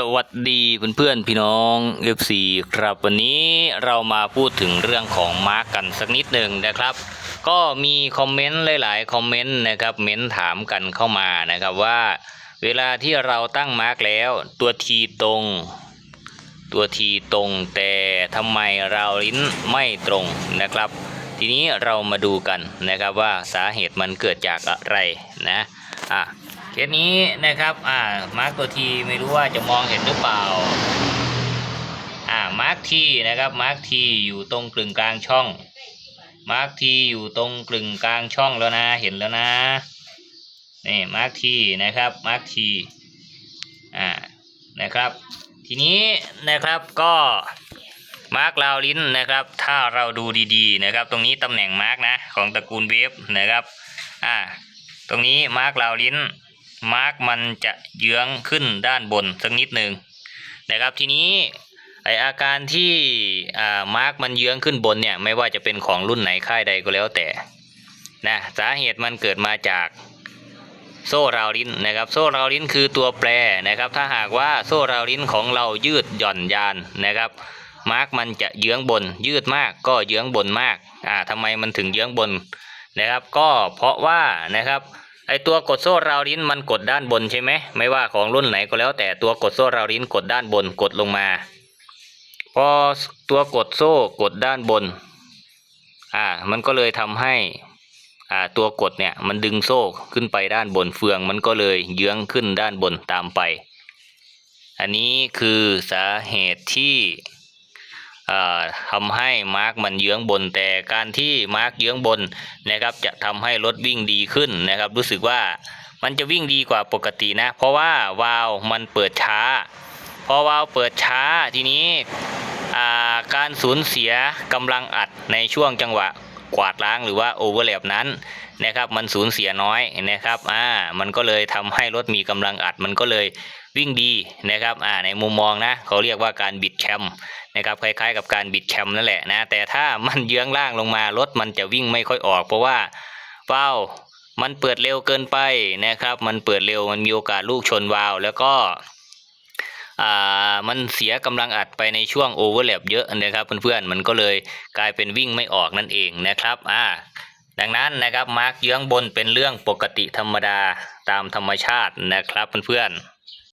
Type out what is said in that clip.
สวัสดีเพื่อนๆพี่น้อง FC ครับวันนี้เรามาพูดถึงเรื่องของมาร์กกันสักนิดหนึ่งนะครับ ก็มีคอมเมนต์หลายๆคอมเมนต์นะครับเม้นถามกันเข้ามานะครับว่า เวลาที่เราตั้งมาร์กแล้ว ตัวทีตรง ตัวทีตรงแต่ทำไมเราลิ้นไม่ตรงนะครับ ทีนี้เรามาดูกันนะครับว่าสาเหตุมันเกิดจากอะไรนะอะ เคสนี้นะครับ อ่า มาร์กตัวทีไม่รู้ว่าจะมองเห็นหรือเปล่า อ่า มาร์กทีนะครับ มาร์กทีอยู่ตรงกลึงกลางช่อง มาร์กทีอยู่ตรงกลึงกลางช่องแล้วนะ เห็นแล้วนะ นี่ มาร์กทีนะครับ มาร์กที อ่า นะครับ ทีนี้นะครับก็มาร์กราวลิ้นนะครับ ถ้าเราดูดีๆนะครับ ตรงนี้ตำแหน่งมาร์กนะ ของตระกูลเวฟนะครับ อ่า ตรงนี้มาร์กราวลิ้น มาร์กมันจะเยื้องขึ้นด้านบนสักนิดหนึ่งนะครับทีนี้ไออาการที่อ่ามาร์กมันเยื้องขึ้นบนเนี่ยไม่ว่าจะเป็นของรุ่นไหนค่ายใดก็แล้วแต่นะสาเหตุมันเกิดมาจากโซ่ราวลิ้นนะครับโซ่ราวลิ้นคือตัวแปรนะครับ ถ้าหากว่าโซ่ราวลิ้นของเรายืดหย่อนยานนะครับ มาร์กมันจะเยื้องบน ยืดมากก็เยื้องบนมากอ่าทำไมมันถึงเยื้องบนนะครับ ก็เพราะว่านะครับ ไอตัวกดโซ่ราวลิ้นมันกดด้านบนใช่ไหมไม่ว่าของรุ่นไหนก็แล้ว แต่ตัวกดโซ่ราวลิ้นกดด้านบนกดลงมา พอตัวกดโซ่กดด้านบน อ่า มันก็เลยทำให้อ่าตัวกดเนี่ยมันดึงโซ่ขึ้นไปด้านบนเฟือง มันก็เลยเยื้องขึ้นด้านบนตามไป อันนี้คือสาเหตุที่ ทำทำให้มาร์กมันเยื้องบน แต่การที่มาร์กเยื้องบนนะครับจะทำให้รถวิ่งดีขึ้นนะครับ รู้สึกว่ามันจะวิ่งดีกว่าปกตินะ เพราะว่าวาล์วมันเปิดช้า พอวาล์วเปิดช้าทีนี้การสูญเสียกำลังอัดในช่วงจังหวะ กวาดล้างหรือว่าโอเวอร์แลปนั้นนะครับมันสูญเสียน้อยนะครับอ่ามันก็เลยทำให้รถมีกำลังอัดมันก็เลยวิ่งดีนะครับอ่าในมุมมองนะเขาเรียกว่าการบิดแคมนะครับคล้ายๆ กับการบิดแคมนั่นแหละนะแต่ถ้ามันเยื้องล่างลงมารถมันจะวิ่งไม่ค่อยออก เพราะว่าเป้าวมันเปิดเร็วเกินไปนะครับ มันเปิดเร็วมันมีโอกาสลูกชนวาล์วแล้วก็ อ่ามันเสียกำลังอัดไปในช่วงโอเวอร์แลปเยอะนะครับเพื่อนๆมันก็เลยกลายเป็นวิ่งไม่ออกนั่นเองนะครับอ่าดังนั้นนะครับมาร์กเยื้องบนเป็นเรื่องปกติธรรมดาตามธรรมชาตินะครับเพื่อนๆ